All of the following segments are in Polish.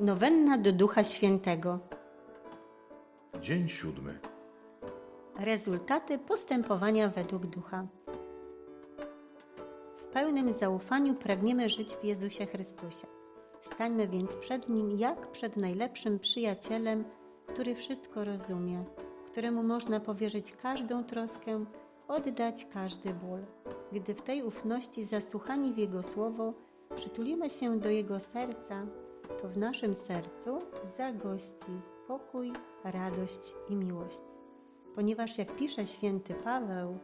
Nowenna do Ducha Świętego. Dzień siódmy. Rezultaty postępowania według Ducha. W pełnym zaufaniu pragniemy żyć w Jezusie Chrystusie. Stańmy więc przed Nim jak przed najlepszym przyjacielem, który wszystko rozumie, któremu można powierzyć każdą troskę, oddać każdy ból. Gdy w tej ufności zasłuchani w Jego słowo przytulimy się do Jego serca, to w naszym sercu zagości pokój, radość i miłość. Ponieważ jak pisze święty Paweł,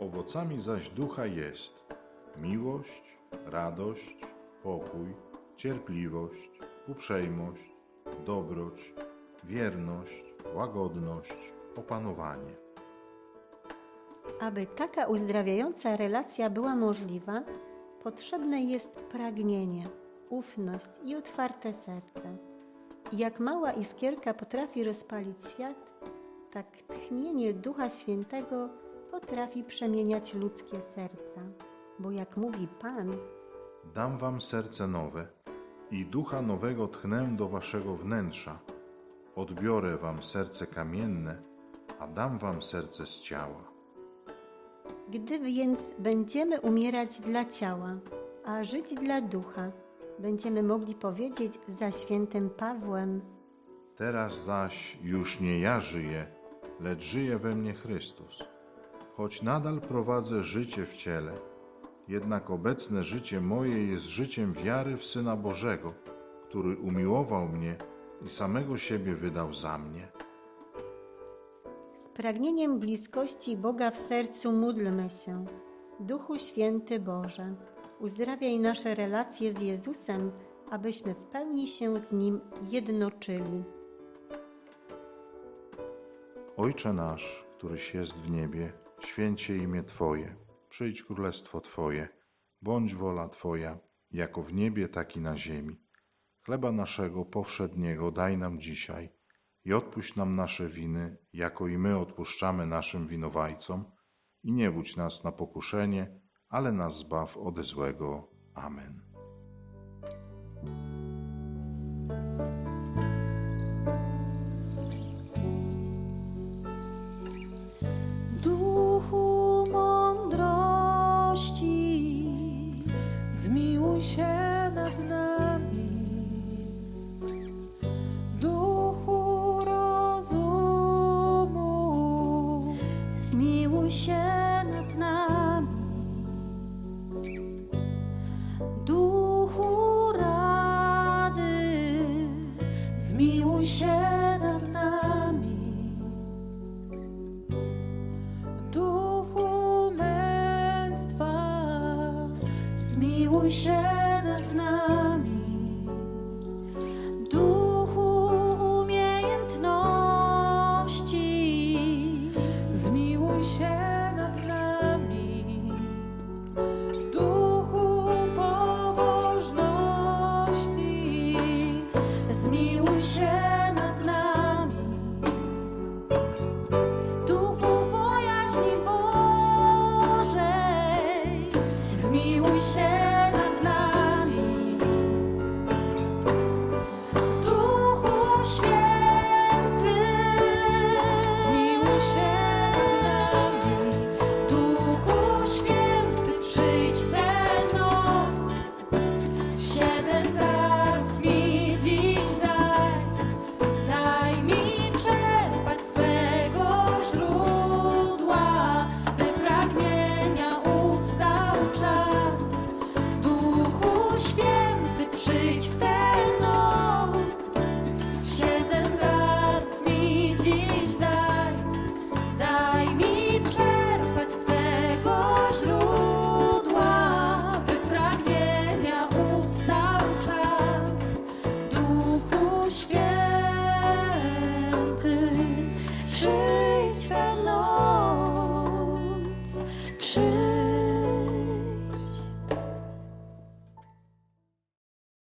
Owocami zaś ducha jest miłość, radość, pokój, cierpliwość, uprzejmość, dobroć, wierność, łagodność, opanowanie. aby taka uzdrawiająca relacja była możliwa, potrzebne jest pragnienie, ufność i otwarte serce. Jak mała iskierka potrafi rozpalić świat, tak tchnienie Ducha Świętego potrafi przemieniać ludzkie serca. Bo jak mówi Pan, Dam wam serce nowe i ducha nowego tchnę do waszego wnętrza. Odbiorę wam serce kamienne, a dam wam serce z ciała. Gdy więc będziemy umierać dla ciała, a żyć dla ducha, będziemy mogli powiedzieć za świętym Pawłem: Teraz zaś już nie ja żyję, lecz żyje we mnie Chrystus. Choć nadal prowadzę życie w ciele, jednak obecne życie moje jest życiem wiary w Syna Bożego, który umiłował mnie i samego siebie wydał za mnie. Z pragnieniem bliskości Boga w sercu módlmy się. Duchu Święty Boże, uzdrawiaj nasze relacje z Jezusem, abyśmy w pełni się z Nim jednoczyli. Ojcze nasz, któryś jest w niebie, święć się imię Twoje, przyjdź królestwo Twoje, bądź wola Twoja, jako w niebie, tak i na ziemi. Chleba naszego powszedniego daj nam dzisiaj i odpuść nam nasze winy, jako i my odpuszczamy naszym winowajcom i nie wódź nas na pokuszenie, ale nas zbaw ode złego. Amen. 无声。前